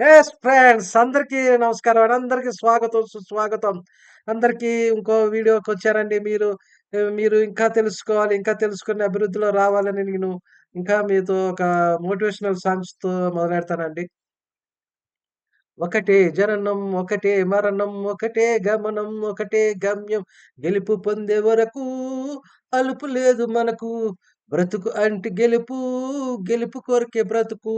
Yes friends అందరికీ నమస్కారం అండి. అందరికీ స్వాగతం, సుస్వాగతం. అందరికీ ఇంకో వీడియోకి వచ్చారండి మీరు మీరు ఇంకా తెలుసుకోవాలి, ఇంకా తెలుసుకుని అభివృద్ధిలో రావాలని నేను ఇంకా మీతో ఒక మోటివేషనల్ సాంగ్స్‌తో మొదలెడతానండి. ఒకటే జననం, ఒకటే మరణం, ఒకటే గమనం, ఒకటే గమ్యం. గెలుపు పొందే వరకు అలుపు లేదు మనకు. బ్రతుకు అంటే గెలుపు, గెలుపు కోరికే బ్రతుకు.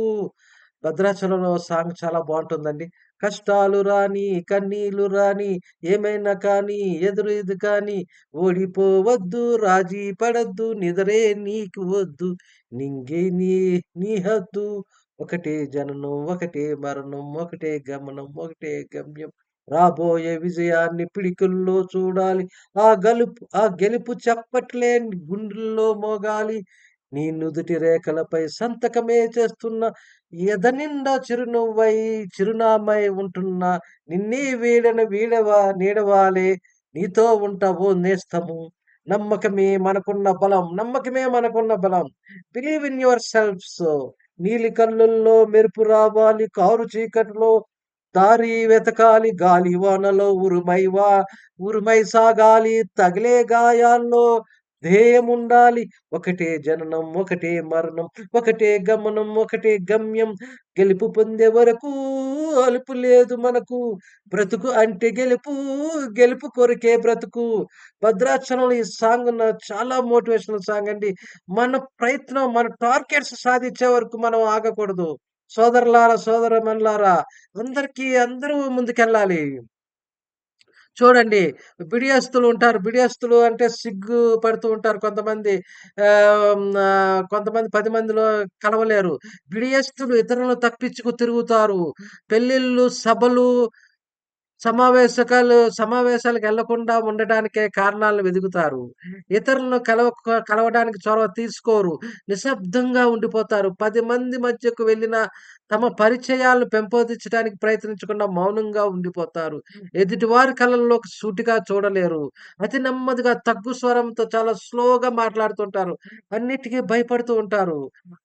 భద్రాచలంలో సాంగ్ చాలా బాగుంటుందండి కష్టాలు రాని, కన్నీళ్ళు రాని, ఏమైనా కానీ ఎదురు ఇది కానీ, ఓడిపోవద్దు, రాజీ పడొద్దు, నిదరే నీకు వద్దు, నింగే నీ నీ హద్దు. ఒకటే జననం, ఒకటే మరణం, ఒకటే గమనం, ఒకటే గమ్యం. రాబోయే విజయాన్ని పిడికిల్లో చూడాలి. ఆ గలుపు ఆ గెలుపు చప్పట్లే గుండెల్లో మోగాలి. నీ నుదుటి రేఖలపై సంతకమే చేస్తున్న ఎదనిండా చిరునవ్వై చిరునామై ఉంటున్నా నిన్నీ వీడని వీడవా నీడవాలే నీతో ఉంటావు నేస్తము. నమ్మకమే మనకున్న బలం. నమ్మకమే మనకున్న బలం. Believe in yourselves. నీలి కళ్ళుల్లో మెరుపు రావాలి. కారు చీకటిలో దారి వెతకాలి. గాలి వానలో ఉరుమైవా ఉరుమై సాగాలి. తగిలే గాయాల్లో ధ్యేయముండాలి. ఒకటే జననం, ఒకటే మరణం, ఒకటే గమనం, ఒకటే గమ్యం. గెలుపు పొందే వరకు అలుపు లేదు మనకు. బ్రతుకు అంటే గెలుపు, గెలుపు కొరికే బ్రతుకు. భద్రాచలంలో ఈ సాంగ్ చాలా మోటివేషనల్ సాంగ్ అండి. మన ప్రయత్నం, మన టార్గెట్స్ సాధించే వరకు మనం ఆగకూడదు. సోదరులారా, సోదరీమణులారా అందరికీ అందరూ ముందుకెళ్ళాలి. చూడండి బిడియస్తులు ఉంటారు. బిడియస్తులు అంటే సిగ్గు పడుతూ ఉంటారు కొంతమంది. కొంతమంది పది మందిలో కలవలేరు. బిడియస్తులు ఇతరులను తప్పించుకు తిరుగుతారు. పెళ్ళిళ్ళు, సభలు, సమావేశకాలు సమావేశాలకెళ్ళకుండా ఉండటానికే కారణాలను వెతుకుతారు ఇతరులను కలవ కలవడానికి చొరవ తీసుకోరు. నిశ్శబ్దంగా ఉండిపోతారు. పది మంది మధ్యకు వెళ్ళినా తమ పరిచయాలను పెంపొందించడానికి ప్రయత్నించకుండా మౌనంగా ఉండిపోతారు. ఎదుటివారి కళ్ళల్లోకి సూటిగా చూడలేరు. అతి నెమ్మదిగా తగ్గు స్వరంతో చాలా స్లోగా మాట్లాడుతుంటారు. అన్నిటికి భయపడుతూ ఉంటారు.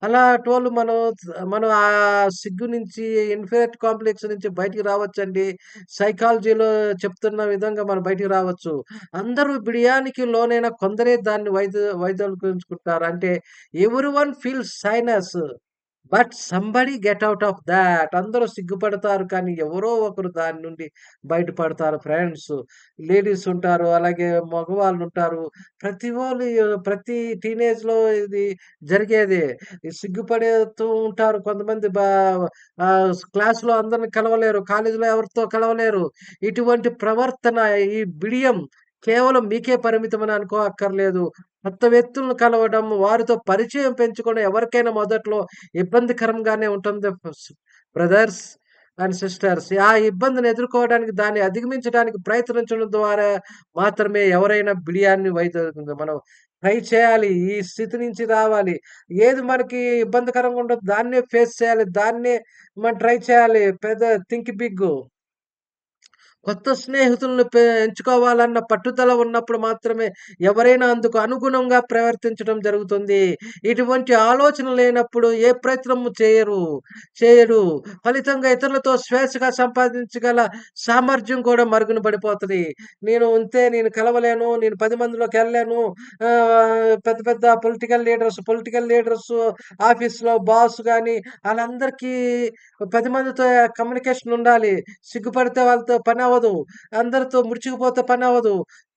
అలాటోళ్ళు మనం మనం ఆ సిగ్గు నుంచి ఇన్ఫీరియారిటీ కాంప్లెక్స్ నుంచి బయటికి రావచ్చండి. సైకాలజీలో చెప్తున్న విధంగా మనం బయటికి రావచ్చు. అందరూ బిడియానికి లోనైన కొందరే దాన్ని వైదొ వైదొలుగించుకుంటారు. అంటే everyone feels shyness. But somebody get out of that అందరూ సిగ్గుపడతారు. కానీ ఎవరో ఒకరు దాని నుండి బయటపడతారు ఫ్రెండ్స్. లేడీస్ ఉంటారు. అలాగే మగవాళ్ళు ఉంటారు ప్రతి వాళ్ళు ప్రతి టీనేజ్‌లో ఇది జరిగేది ఈ ఉంటారు. కొంతమంది బా అందరిని కలవలేరు. కాలేజీలో ఎవరితో కలవలేరు. ఇటువంటి ప్రవర్తన ఈ బిడియం కేవలం మీకే పరిమితమని అనుకో అక్కర్లేదు. కొత్త వ్యక్తులను కలవడం, వారితో పరిచయం పెంచుకోవడం ఎవరికైనా మొదట్లో ఇబ్బందికరంగానే ఉంటుంది బ్రదర్స్ అండ్ సిస్టర్స్. ఆ ఇబ్బందిని ఎదుర్కోవడానికి, దాన్ని అధిగమించడానికి ప్రయత్నించడం ద్వారా మాత్రమే ఎవరైనా బిడియాన్ని వైదొలుగుతుంది. మనం ట్రై చేయాలి. ఈ స్థితి నుంచి రావాలి. ఏది మనకి ఇబ్బందికరంగా ఉండదో దాన్నే ఫేస్ చేయాలి. దాన్నే మనం ట్రై చేయాలి. పెద్ద థింక్ బిగ్. కొత్త స్నేహితులను పె ఎంచుకోవాలన్న పట్టుదల ఉన్నప్పుడు మాత్రమే ఎవరైనా అందుకు అనుగుణంగా ప్రవర్తించడం జరుగుతుంది. ఇటువంటి ఆలోచన లేనప్పుడు ఏ ప్రయత్నము చేయరు. చేయరు. ఫలితంగా ఇతరులతో స్వేచ్ఛగా సంపాదించగల సామర్థ్యం కూడా మరుగున పడిపోతుంది నేను ఉంటే నేను కలవలేను. నేను పది మందిలోకి వెళ్ళలేను పెద్ద పెద్ద పొలిటికల్ లీడర్స్, పొలిటికల్ లీడర్స్ ఆఫీస్‌లో బాస్ కానీ వాళ్ళందరికీ పది మందితో కమ్యూనికేషన్ ఉండాలి. సిగ్గుపడితే వాళ్ళతో పని అవ్వదు. అందరితో ముడుచుకుపోతే అవ్వదు.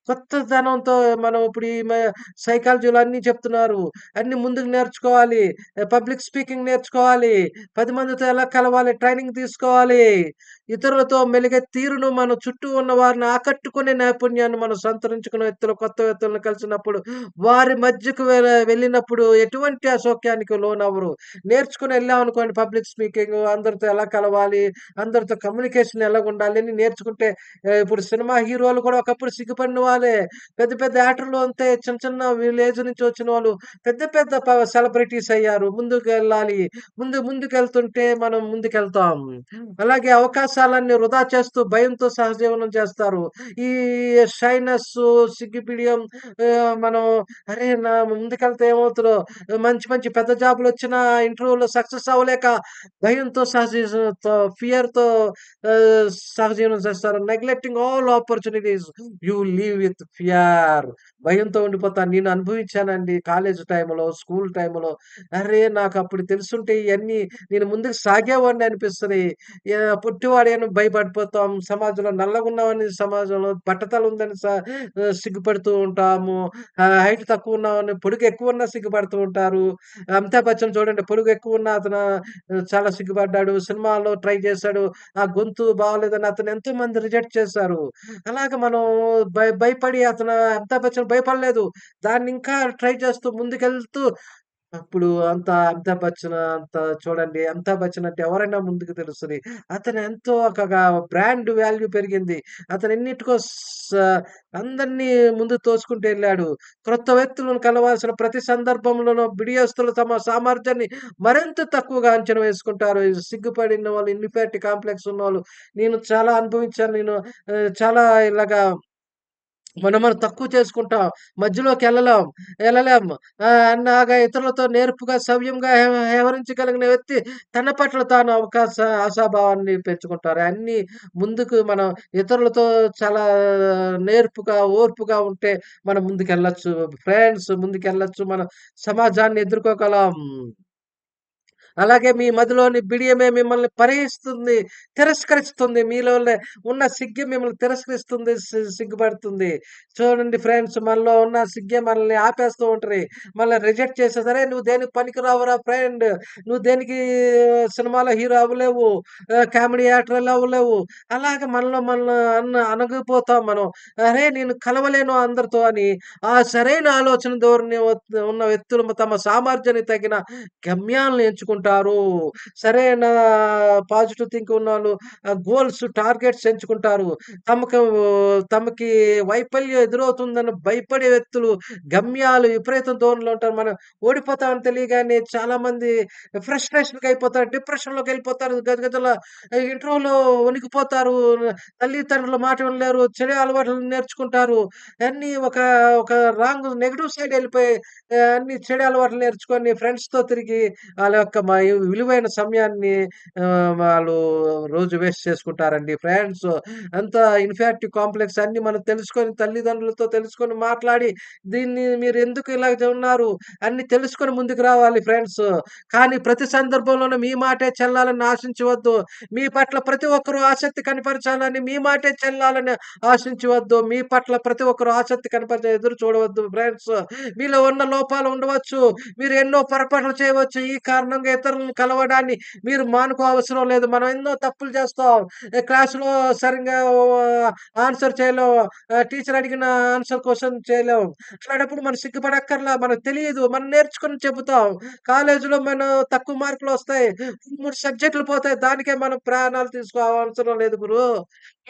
కొత్తదనంతో మనం ఇప్పుడు ఈ మ సైకాలజీలో అన్నీ చెప్తున్నారు. అన్ని ముందుకు నేర్చుకోవాలి. పబ్లిక్ స్పీకింగ్ నేర్చుకోవాలి. పది మందితో ఎలా కలవాలి ట్రైనింగ్ తీసుకోవాలి. ఇతరులతో మెలిగే తీరును మన చుట్టూ ఉన్న వారిని ఆకట్టుకునే నైపుణ్యాన్ని మనం సంతరించుకున్న వ్యక్తులు, కొత్త వ్యక్తులను కలిసినప్పుడు, వారి మధ్యకు వెళ్ళినప్పుడు ఎటువంటి అసౌఖ్యానికి లోనవ్వరు. నేర్చుకుని వెళ్ళాం అనుకోండి పబ్లిక్ స్పీకింగ్, అందరితో ఎలా కలవాలి, అందరితో కమ్యూనికేషన్ ఎలాగుండాలి అని నేర్చుకుంటే ఇప్పుడు సినిమా హీరోలు కూడా ఒకప్పుడు సిగ్గుపడిన వాళ్ళే. పెద్ద పెద్ద యాక్టర్‌లు అంతే చిన్న చిన్న విలేజ్ నుంచి వచ్చిన వాళ్ళు పెద్ద పెద్ద సెలబ్రిటీస్ అయ్యారు. ముందుకెళ్ళాలి. ముందు ముందుకెళ్తుంటే మనం ముందుకెళ్తాం. అలాగే అవకాశాలన్నీ వృధా చేస్తూ భయంతో సహజీవనం చేస్తారు. ఈ షైనెస్సు, సిగ్గుబిడియం ఆహ్, మనం అరే! నా ముందుకెళ్తే ఏమవుతదో? మంచి మంచి పెద్ద జాబ్‌లొచ్చినా ఇంటర్వ్యూలో సక్సెస్ అవ్వలేక భయంతో సహజీవనంతో ఫియర్‌తో సహజీవనం చేస్తారు. Neglecting all opportunities you live with fear భయంతో ఉండిపోతాను. నేను అనుభవించానండి కాలేజ్ టైంలో స్కూల్ టైంలో అరే! నాకు అప్పుడు తెలుసుంటే ఇవన్నీ నేను ముందుకు సాగేవాడిని అనిపిస్తుంది పుట్టివాడేను భయపడిపోతాం. సమాజంలో నల్లగున్నామని సమాజంలో బట్టతల ఉందని సిగ్గుపడుతూ ఉంటాము. హైట్ తక్కువ ఉన్నామని పొడుగు ఎక్కువ ఉన్నా సిగ్గుపడుతూ ఉంటారు. అమితాబ్ బచ్చన్ చూడండి పొడుగు ఎక్కువ ఉన్నా అతను చాలా సిగ్గుపడ్డాడు. సినిమాల్లో ట్రై చేశాడు. ఆ గొంతు బాగాలేదని అతను ఎంతో మంది రిజెక్ట్ చేశారు. అలాగ మనం భయ భయపడి అతను అమితాబ్ బచ్చన్ భయపడలేదు. దాన్ని ఇంకా ట్రై చేస్తూ ముందుకెళ్తూ అప్పుడు అంత అమితాబ్ బచ్చన్ అంత చూడండి అమితాబ్ బచ్చన్ అంటే ఎవరైనా ముందుకు తెలుస్తుంది అతను ఎంతో ఒక బ్రాండ్ వాల్యూ పెరిగింది. అతను ఎన్నిటికో అందరినీ అందరిని తోసుకుంటూ వెళ్ళాడు క్రొత్త వ్యక్తులను కలవాల్సిన ప్రతి సందర్భంలోనూ బిడియస్తులు తమ సామర్థ్యాన్ని మరింత తక్కువగా అంచనా వేసుకుంటారు. సిగ్గుపడిన వాళ్ళు ఇన్ఫాక్ట్ కాంప్లెక్స్ ఉన్న వాళ్ళు నేను చాలా అనుభవించాను. నేను చాలా ఇలాగా మనం మనం తక్కువ చేసుకుంటాం. మధ్యలోకి వెళ్ళలేం వెళ్ళలేం అన్నాగా ఇతరులతో నేర్పుగా, సవ్యంగా వ్యవహరించగలిగిన వ్యక్తి తన పట్ల తాను అవకాశ ఆశాభావాన్ని పెంచుకుంటారు. అన్నీ ముందుకు మనం ఇతరులతో చాలా నేర్పుగా, ఓర్పుగా ఉంటే మనం ముందుకెళ్ళొచ్చు. ఫ్రెండ్స్ ముందుకెళ్ళొచ్చు. మనం సమాజాన్ని ఎదుర్కోగలం. అలాగే మీ మదిలోని బిడియమే మిమ్మల్ని పరిహిస్తుంది, తిరస్కరిస్తుంది. మీలోనే ఉన్న సిగ్గే మిమ్మల్ని తిరస్కరిస్తుంది, సిగ్గుపడుతుంది. చూడండి ఫ్రెండ్స్ మనలో ఉన్న సిగ్గే మనల్ని ఆపేస్తూ ఉంటది. మనల్ని రిజెక్ట్ చేసేసరే నువ్వు దేనికి పనికిరావురా ఫ్రెండ్. నువ్వు దేనికి సినిమాలో హీరో అవ్వలేవు. కామెడీ యాక్టర్లు అవ్వలేవు." అలాగే మనలో మనల్ని అన్న అణగిపోతాం మనం. అరే! నేను కలవలేను అందరితో అని. ఆ సరైన ఆలోచన ధోరణి ఉన్న వ్యక్తులు తమ సామర్థ్యానికి తగిన గమ్యాలను ఎంచుకుంటారు. సరైన పాజిటివ్ థింక్ ఉన్న వాళ్ళు గోల్స్, టార్గెట్స్ ఎంచుకుంటారు. తమకు తమకి వైఫల్యం ఎదురవుతుందని భయపడే వ్యక్తులు గమ్యాలు విపరీతం ధోరణిలో ఉంటారు. మనం ఓడిపోతామని తెలియగానే చాలా మంది ఫ్రస్ట్రేషన్‌కి అయిపోతారు. డిప్రెషన్‌లోకెళ్ళిపోతారు. గజగజల ఇంటర్వ్యూలో వణికిపోతారు. తల్లిదండ్రుల మాట వినలేరు. చెడు అలవాట్లు నేర్చుకుంటారు. అన్నీ ఒక ఒక రాంగ్ నెగిటివ్ సైడ్ వెళ్ళిపోయి అన్ని చెడు అలవాట్లు నేర్చుకొని ఫ్రెండ్స్‌తో తిరిగి వాళ్ళ యొక్క విలువైన సమయాన్ని వాళ్ళు రోజు వేస్ట్ చేసుకుంటారండి. ఫ్రెండ్స్ అంతా ఇన్ఫాక్ట్ కాంప్లెక్స్ అన్ని మనం తెలుసుకొని తల్లిదండ్రులతో తెలుసుకొని మాట్లాడి దీన్ని మీరు ఎందుకు ఇలా ఉన్నారు అన్ని తెలుసుకొని ముందుకు రావాలి ఫ్రెండ్స్. కానీ ప్రతి సందర్భంలోనూ మీ మాటే చెల్లాలని ఆశించవద్దు. మీ పట్ల ప్రతి ఒక్కరు ఆసక్తి కనపరచాలని మీ మాటే చెల్లాలని ఆశించవద్దు. మీ పట్ల ప్రతి ఒక్కరు ఆసక్తి కనపరిచే ఎదురు చూడవద్దు ఫ్రెండ్స్. మీలో ఉన్న లోపాలు ఉండవచ్చు. మీరు ఎన్నో పొరపాట్లు చేయవచ్చు. ఈ కారణంగా ఇతరులను కలవడాన్ని మీరు మానుకో అవసరం లేదు. మనం ఎన్నో తప్పులు చేస్తాం. క్లాసులో సరిగ్గా ఆన్సర్ చేయలేం. టీచర్ అడిగిన ఆన్సర్ కోసం చేయలేం. అట్లాంటప్పుడు మనం సిగ్గుపడక్కర్లా. మనకు తెలియదు మనం నేర్చుకొని చెబుతాం. కాలేజీలో మనం తక్కువ మార్కులు వస్తాయి మూడు సబ్జెక్టులు పోతాయి. దానికే మనం ప్రాణాలు తీసుకోవాల్సిన లేదు గురు.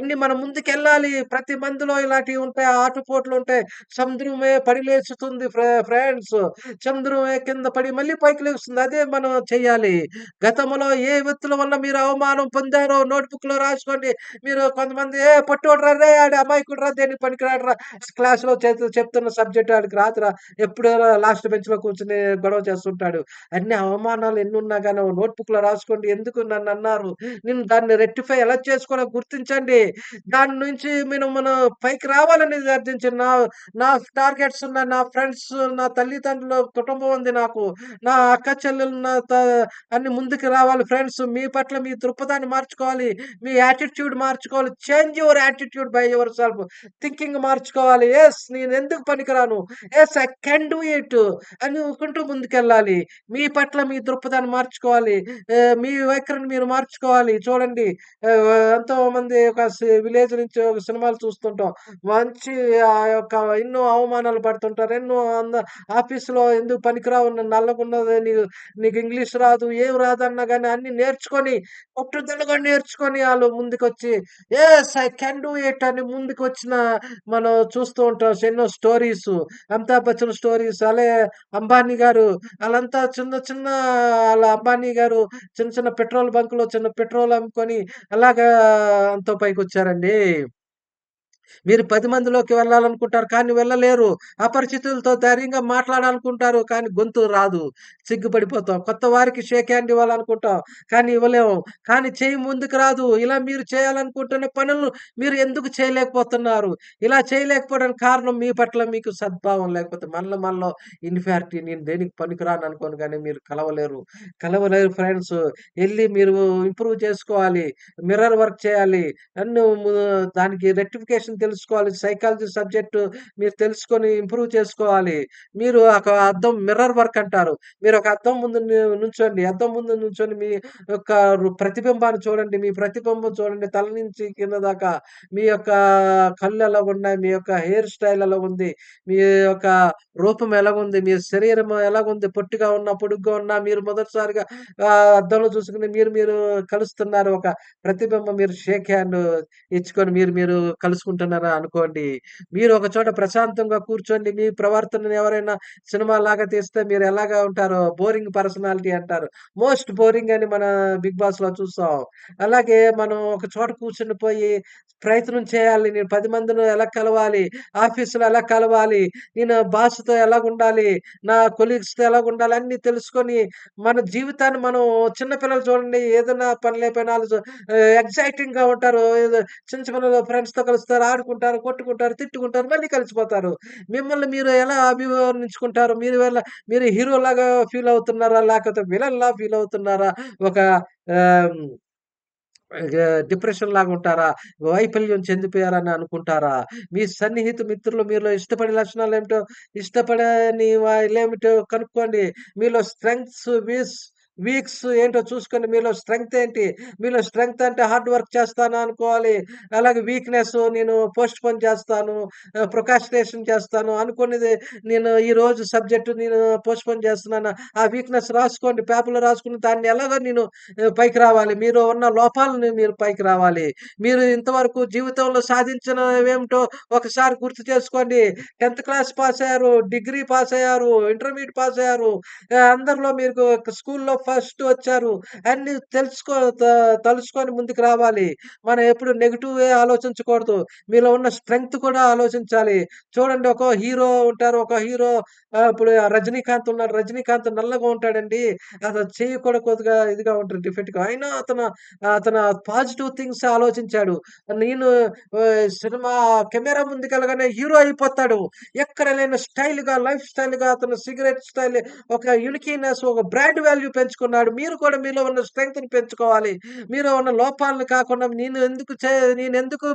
ఇన్ని మనం ముందుకెళ్ళాలి. ప్రతి మందిలో ఇలాంటివి ఉంటాయి. ఆటుపోట్లుంటాయి. సముద్రమే పడి లేచుతుంది ఫ్రె ఫ్రెండ్స్. సముద్రమే కింద పడి మళ్ళీ పైకి లేస్తుంది. అదే మనం చేయాలి గతంలో ఏ వ్యక్తుల వల్ల మీరు అవమానం పొందారో నోట్‌బుక్‌లో రాసుకోండి. మీరు కొంతమంది "ఏ పొట్టోడురా రేయ్! ఆడు అమాయకుడురా దేని పనికిరాడరా క్లాస్‌లో లో చెప్తున్న సబ్జెక్ట్ ఆడికి రాదురా. ఎప్పుడో లాస్ట్ బెంచ్‌లో కూర్చొని గొడవ చేస్తుంటాడు. అన్ని అవమానాలు ఎన్నున్నా నోట్బుక్ నోట్‌బుక్‌లో రాసుకోండి. ఎందుకు నన్ను అన్నారు నేను దాన్ని రెక్టిఫై ఎలా చేసుకోవాలో గుర్తించండి. దాని నుంచి నేను మన పైకి రావాలని గర్జించండి. నా నా టార్గెట్స్ ఉన్నాయి. నా ఫ్రెండ్స్, నా తల్లిదండ్రులు, కుటుంబం ఉంది నాకు. నా అక్క చెల్లెలు నా అన్ని ముందుకు రావాలి ఫ్రెండ్స్. మీ పట్ల మీ దృక్పథాన్ని మార్చుకోవాలి. మీ యాటిట్యూడ్ మార్చుకోవాలి. Change your attitude by yourself. Thinking మార్చుకోవాలి. యెస్ నేనెందుకు పనికిరాను? Yes I can do it అనుకుంటూ ముందుకెళ్ళాలి. మీ పట్ల మీ దృక్పథాన్ని మార్చుకోవాలి. మీ వైఖరిని మీరు మార్చుకోవాలి. చూడండి ఎంతో మంది ఒక విలేజ్ నుంచి సినిమాలు చూస్తుంటాం. మంచి ఆ యొక్క ఎన్నో అవమానాలు పడుతుంటారు. ఎన్నో అంద ఆఫీస్‌లో ఎందుకు పనికిరావు నల్లకున్నది నీకు నీకు ఇంగ్లీష్ రాదు, ఏం రాదన్నా కానీ అన్ని నేర్చుకొని పట్టుదలగా నేర్చుకొని వాళ్ళు ముందుకొచ్చి ఏ ఐ కెన్ డూ ఇట్ అని ముందుకొచ్చిన మనం చూస్తూ ఉంటాం. ఎన్నో స్టోరీస్ అమితాబ్ బచ్చన్ స్టోరీస్ అలాగే అంబానీ గారు వాళ్ళంతా చిన్న చిన్న వాళ్ళ అంబానీ గారు చిన్న చిన్న పెట్రోల్ బంక్‌లో చిన్న పెట్రోల్ అమ్ముకొని అలాగా అంత పైకి వచ్చారండి మీరు పది మందిలోకి వెళ్ళాలనుకుంటారు. కానీ వెళ్ళలేరు. అపరిచితులతో ధైర్యంగా మాట్లాడాలనుకుంటారు. కానీ గొంతు రాదు. సిగ్గుపడిపోతాం. కొత్త వారికి షేక్ హ్యాండ్ ఇవ్వాలనుకుంటాం. కానీ ఇవ్వలేము. కానీ చేయి ముందుకు రాదు. ఇలా మీరు చేయాలనుకుంటున్న పనులు మీరు ఎందుకు చేయలేకపోతున్నారు? ఇలా చేయలేకపోవడానికి కారణం మీ పట్ల మీకు సద్భావం లేకపోతే మనలో మనలో ఇన్ఫారిటీ నేను దేనికి పనికిరాను అనుకోను కానీ మీరు కలవలేరు. కలవలేరు ఫ్రెండ్స్. వెళ్ళి మీరు ఇంప్రూవ్ చేసుకోవాలి. మిర్రర్ వర్క్ చేయాలి. నన్ను దానికి రెక్టిఫికేషన్ తెలుసుకోవాలి. సైకాలజీ సబ్జెక్టు మీరు తెలుసుకొని ఇంప్రూవ్ చేసుకోవాలి. మీరు ఒక అద్దం మిర్రర్ వర్క్ అంటారు. మీరు ఒక అద్దం ముందు నుంచోండి. అద్దం ముందు నుంచొని మీ యొక్క ప్రతిబింబాన్ని చూడండి. మీ ప్రతిబింబం చూడండి. తల నుంచి కింద దాకా. మీ యొక్క కళ్ళు ఎలాగున్నాయి? మీ యొక్క హెయిర్ స్టైల్ ఉంది మీ యొక్క రూపం ఎలా ఉంది మీ శరీరం ఎలాగుంది? పొట్టిగా ఉన్నా, పొడుగ్గా ఉన్నా మీరు మొదటిసారిగా అద్దంలో చూసుకొని మీరు మీరు కలుస్తున్నారు. ఒక ప్రతిబింబం మీరు షేక్ హ్యాండ్ ఇచ్చుకొని మీరు మీరు కలుసుకుంటున్నారు అనుకోండి. మీరు ఒక చోట ప్రశాంతంగా కూర్చోండి. మీ ప్రవర్తనను ఎవరైనా సినిమా లాగా తీస్తే మీరు ఎలాగా ఉంటారో బోరింగ్ పర్సనాలిటీ అంటారు. మోస్ట్ బోరింగ్ అని మన 'బిగ్ బాస్‌లో' చూసాం. అలాగే మనం ఒక చోట కూర్చుని పోయి ప్రయత్నం చేయాలి. నేను పది మందిని ఎలా కలవాలి? ఆఫీసులో ఎలా కలవాలి? నేను బాస్‌తో ఉండాలి నా కొలీగ్స్‌తో ఉండాలి అన్ని తెలుసుకొని మన జీవితాన్ని మనం చిన్న పిల్లలు చూడండి ఏదైనా పని లేకపోయినా ఎగ్జైటింగ్గా ఉంటారు. చిన్న చిన్న ఫ్రెండ్స్‌తో కలుస్తారు, ఆడుకుంటారు, కొట్టుకుంటారు, తిట్టుకుంటారు, మళ్ళీ కలిసిపోతారు. మిమ్మల్ని మీరు ఎలా అభివర్ణించుకుంటారు? మీరు ఎలా మీరు హీరోలాగా ఫీల్ అవుతున్నారా? లేకపోతే విలన్‌లా ఫీల్ అవుతున్నారా? ఒక డిప్రెషన్ లాగా ఉంటారా? వైఫల్యం చెందిపోయారని అనుకుంటారా? మీ సన్నిహిత మిత్రులు మీలో ఇష్టపడే లక్షణాలు ఏమిటో ఇష్టపడని వాళ్ళేమిటో కనుక్కోండి. మీలో స్ట్రెంగ్త్స్, వీస్ వీక్స్ ఏంటో చూసుకొని మీలో స్ట్రెంగ్త్ ఏంటి? మీలో స్ట్రెంగ్త్ అంటే హార్డ్ వర్క్ చేస్తాను అనుకోవాలి. అలాగే వీక్‌నెస్ నేను పోస్ట్‌పోన్ చేస్తాను. ప్రొకాస్టినేషన్ చేస్తాను. అనుకునేది నేను ఈరోజు సబ్జెక్టు నేను పోస్ట్‌పోన్ చేస్తున్నాను. ఆ వీక్‌నెస్ రాసుకోండి. పేపర్‌లో రాసుకుని దాన్ని ఎలాగో నేను పైకి రావాలి. మీరు ఉన్న లోపాలను మీరు పైకి రావాలి. మీరు ఇంతవరకు జీవితంలో సాధించినవేమిటో ఒకసారి గుర్తు చేసుకోండి. 10థ్ క్లాస్ పాస్ అయ్యారు. డిగ్రీ పాస్ అయ్యారు. ఇంటర్మీడియట్ పాస్ అయ్యారు. అందరిలో మీరు స్కూల్‌లో ఫస్ట్ వచ్చారు. అన్ని తెలుసుకో తలుచుకొని ముందుకు రావాలి. మనం ఎప్పుడు నెగెటివే ఆలోచించకూడదు. మీలో ఉన్న స్ట్రెంగ్త్ కూడా ఆలోచించాలి. చూడండి ఒక హీరో ఉంటారు. ఒక హీరో ఇప్పుడు 'రజనీకాంత్' ఉన్నాడు. 'రజనీకాంత్' నల్లగా ఉంటాడండి. అతను చెయ్యి కూడా కొద్దిగా ఇదిగా ఉంటది డిఫెక్ట్‌గా. అయినా అతను అతను పాజిటివ్ థింగ్స్ ఆలోచించాడు. నేను సినిమా కెమెరా ముందుకెళ్ళగానే హీరో అయిపోతాడు. ఎక్కడ లేని స్టైల్‌గా, లైఫ్ స్టైల్‌గా అతను సిగరెట్ స్టైల్ ఒక యునికీనెస్, ఒక బ్రాండ్ వాల్యూ పెంచుకున్నాడు. మీరు కూడా మీలో ఉన్న స్ట్రెంగ్త్‌ని పెంచుకోవాలి. మీలో ఉన్న లోపాలను కాకుండా నేను ఎందుకు చే నేనెందుకు ఎందుకు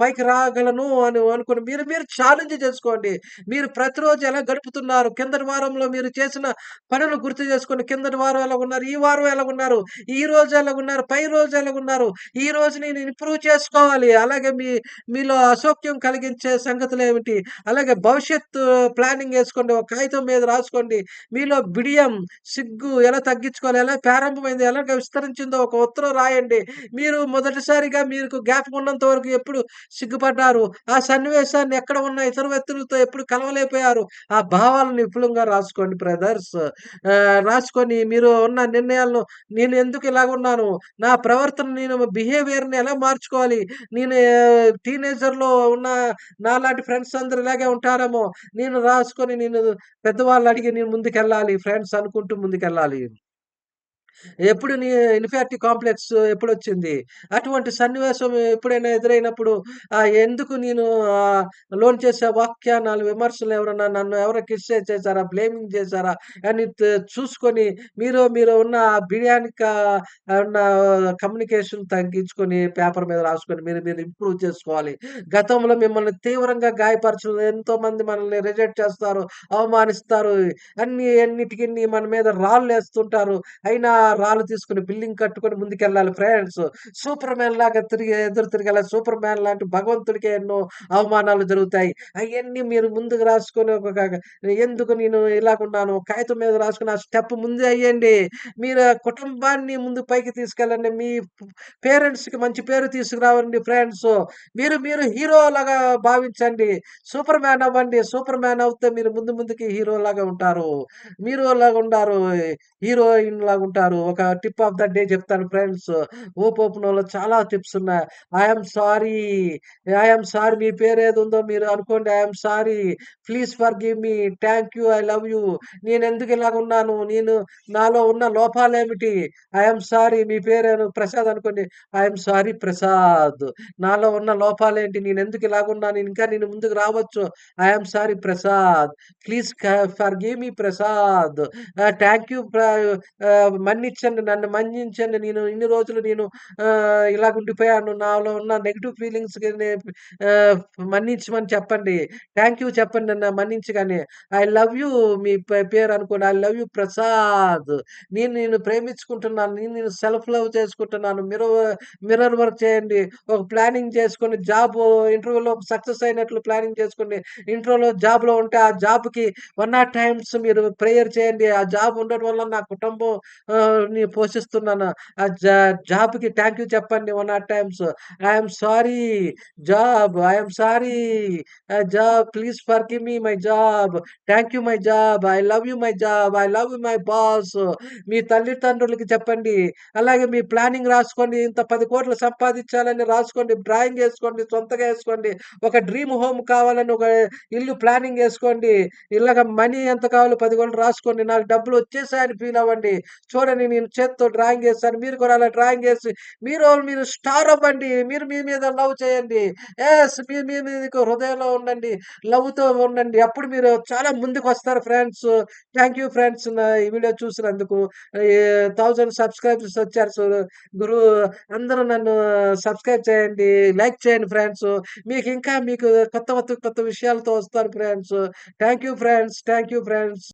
పైకి రాగలను అని అనుకుని మీరు మీరు ఛాలెంజ్ చేసుకోండి. మీరు ప్రతిరోజు ఎలా గడుపుతున్నారు? కిందటి వారంలో మీరు చేసిన పనులు గుర్తు చేసుకుని కిందటి వారం ఎలాగున్నారు? ఈ వారం ఎలాగున్నారు? ఎలా ఎలాగున్నారు? పై రోజు ఎలాగున్నారు? రోజు నేను ఇంప్రూవ్ చేసుకోవాలి. అలాగే మీ మీలో అసౌఖ్యం కలిగించే సంగతులు ఏమిటి అలాగే భవిష్యత్తు ప్లానింగ్ వేసుకోండి ఒక కాగితం మీద రాసుకోండి. మీలో బిడియం, సిగ్గు ఎలా తగ్గించుకోవాలి? ఎలా ప్రారంభమైంది? ఎలా విస్తరించిందో ఒక ఉత్తరం రాయండి. మీరు మొదటిసారిగా మీకు జ్ఞాపకం ఉన్నంత వరకు ఎప్పుడు సిగ్గుపడ్డారు? ఆ సన్నివేశాన్ని ఎక్కడ ఉన్న ఇతర వ్యక్తులతో ఎప్పుడు కలవలేకపోయారు? ఆ భావాలను విపులంగా రాసుకోండి బ్రదర్స్. రాసుకొని మీరు ఉన్న నిర్ణయాలను నేను ఎందుకు ఇలాగున్నాను? నా ప్రవర్తన నేను బిహేవియర్‌ని ఎలా మార్చుకోవాలి? నేను టీనేజర్‌లో ఉన్న నాలాంటి ఫ్రెండ్స్ అందరూ ఇలాగే ఉంటారేమో! నేను రాసుకొని నేను పెద్దవాళ్ళు అడిగి నేను ముందుకెళ్ళాలి ఫ్రెండ్స్ అనుకుంటూ ముందుకు ముందుకెళ్ళాలి. ఎప్పుడు నీ ఇన్ఫారిటీ కాంప్లెక్స్ ఎప్పుడు వచ్చింది అటువంటి సన్నివేశం ఎప్పుడైనా ఎదురైనప్పుడు ఎందుకు నేను లోన్ చేసే వాక్యానాలు, విమర్శలు ఎవరన్నా నన్ను ఎవరో క్రిటిసైజ్ చేశారా? బ్లేమింగ్ చేశారా? అని చూసుకొని మీరు మీరు ఉన్న బిర్యానిక ఉన్న కమ్యూనికేషన్ తగ్గించుకొని పేపర్ మీద రాసుకొని మీరు మీరు ఇంప్రూవ్ చేసుకోవాలి. గతంలో మిమ్మల్ని తీవ్రంగా గాయపరచడం ఎంతో మంది మనల్ని రిజెక్ట్ చేస్తారు, అవమానిస్తారు. అన్ని అన్నిటికిని మన మీద రాళ్ళు వేస్తుంటారు అయినా రాళ్ళు తీసుకొని బిల్డింగ్ కట్టుకొని ముందుకెళ్ళాలి ఫ్రెండ్స్. సూపర్ మ్యాన్ లాగా తిరిగి ఎదురు తిరగాలి. సూపర్ మ్యాన్ లాంటి భగవంతుడికి ఎన్నో అవమానాలు జరుగుతాయి. అవన్నీ మీరు ముందుకు రాసుకొని ఒక ఎందుకు నేను ఇలాగున్నాను కాగితం మీద రాసుకుని ఆ స్టెప్ ముందే అయ్యండి మీరు కుటుంబాన్ని ముందు పైకి తీసుకెళ్ళండి. మీ పేరెంట్స్‌కి మంచి పేరు తీసుకురావండి ఫ్రెండ్స్. మీరు మీరు హీరోలాగా భావించండి. సూపర్ మ్యాన్ అవ్వండి. సూపర్ మ్యాన్ అవుతే మీరు ముందు ముందుకి హీరోలాగా ఉంటారు. మీరు లాగా ఉంటారు హీరోయిన్ లాగా ఉంటారు. ఒక టిప్ ఆఫ్ ద డే చెప్తాను ఫ్రెండ్స్. హోప్ ఓపెనర్‌లో చాలా టిప్స్ ఉన్నాయి. I'm sorry. ఐఎమ్ సారీ మీ పేరు ఏది ఉందో మీరు అనుకోండి. I'm sorry. Please forgive me. Thank you. I love you. నేనెందుకు ఇలాగున్నాను? నేను నాలో ఉన్న లోపాలు ఏమిటి ఐఎమ్ సారీ మీ పేరేదో ప్రసాద్ అనుకోండి. I'm sorry Prasad. నాలో ఉన్న లోపాలేంటి? నేనెందుకు ఇలాగున్నాను? ఇంకా నేను ముందుకు రావచ్చు. I'm sorry Prasad. Please forgive me Prasad. Thank you Mann మన్నించండి నన్ను మన్నించండి. నేను ఇన్ని రోజులు నేను ఇలా ఉండిపోయాను నాలో ఉన్న నెగిటివ్ ఫీలింగ్స్ మన్నించమని చెప్పండి. థ్యాంక్ యూ చెప్పండి నన్ను మన్నించగానే. ఐ లవ్ యూ మీ పే పేరు అనుకోండి. I love you Prasad. నేను నేను ప్రేమించుకుంటున్నాను. నేను నేను సెల్ఫ్ లవ్ చేసుకుంటున్నాను. మిర్రర్ మిర్రర్ వర్క్ చేయండి. ఒక ప్లానింగ్ చేసుకొని జాబ్ ఇంటర్వ్యూలో సక్సెస్ అయినట్లు ప్లానింగ్ చేసుకోండి. ఇంటర్వ్యూలో జాబ్‌లో ఉంటే ఆ జాబ్‌కి 100 టైమ్స్ మీరు ప్రేయర్ చేయండి. ఆ జాబ్ ఉండడం వల్ల నా కుటుంబం ని పోషిస్తున్నాను. ఆ జా జాబ్‌కి థ్యాంక్ యూ చెప్పండి 100 times. I sorry job. I sorry job please forgive me my job. Thank you my job. I love you my job. I love you my boss. మీ తల్లిదండ్రులకి చెప్పండి. అలాగే మీ ప్లానింగ్ రాసుకోండి. ఇంత పది కోట్లు సంపాదించాలని రాసుకోండి. డ్రాయింగ్ వేసుకోండి సొంతగా వేసుకోండి ఒక డ్రీమ్ హోమ్ కావాలని ఒక ఇల్లు ప్లానింగ్ వేసుకోండి ఇలాగ మనీ ఎంత కావాలో పది కోట్లు రాసుకోండి. నాకు డబ్బులు వచ్చేసాయని ఫీల్ అవ్వండి. చూడండి నేను చేత్తో డ్రాయింగ్ చేస్తాను మీరు కూడా అలా డ్రాయింగ్ చేసి మీరు మీరు స్టార్ అవ్వండి. మీరు మీ మీద లవ్ చేయండి. ఎస్ మీ మీ మీకు హృదయంలో ఉండండి. లవ్‌తో ఉండండి. అప్పుడు మీరు చాలా ముందుకు వస్తారు ఫ్రెండ్స్. Thank you friends. ఈ వీడియో చూసినందుకు. థౌజండ్ సబ్‌స్క్రైబర్స్ వచ్చారు. సో గురు అందరూ నన్ను సబ్‌స్క్రైబ్ చేయండి. లైక్ చేయండి ఫ్రెండ్స్. మీకు ఇంకా మీకు కొత్త కొత్త కొత్త విషయాలతో వస్తారు friends. Thank you friends. Thank you friends.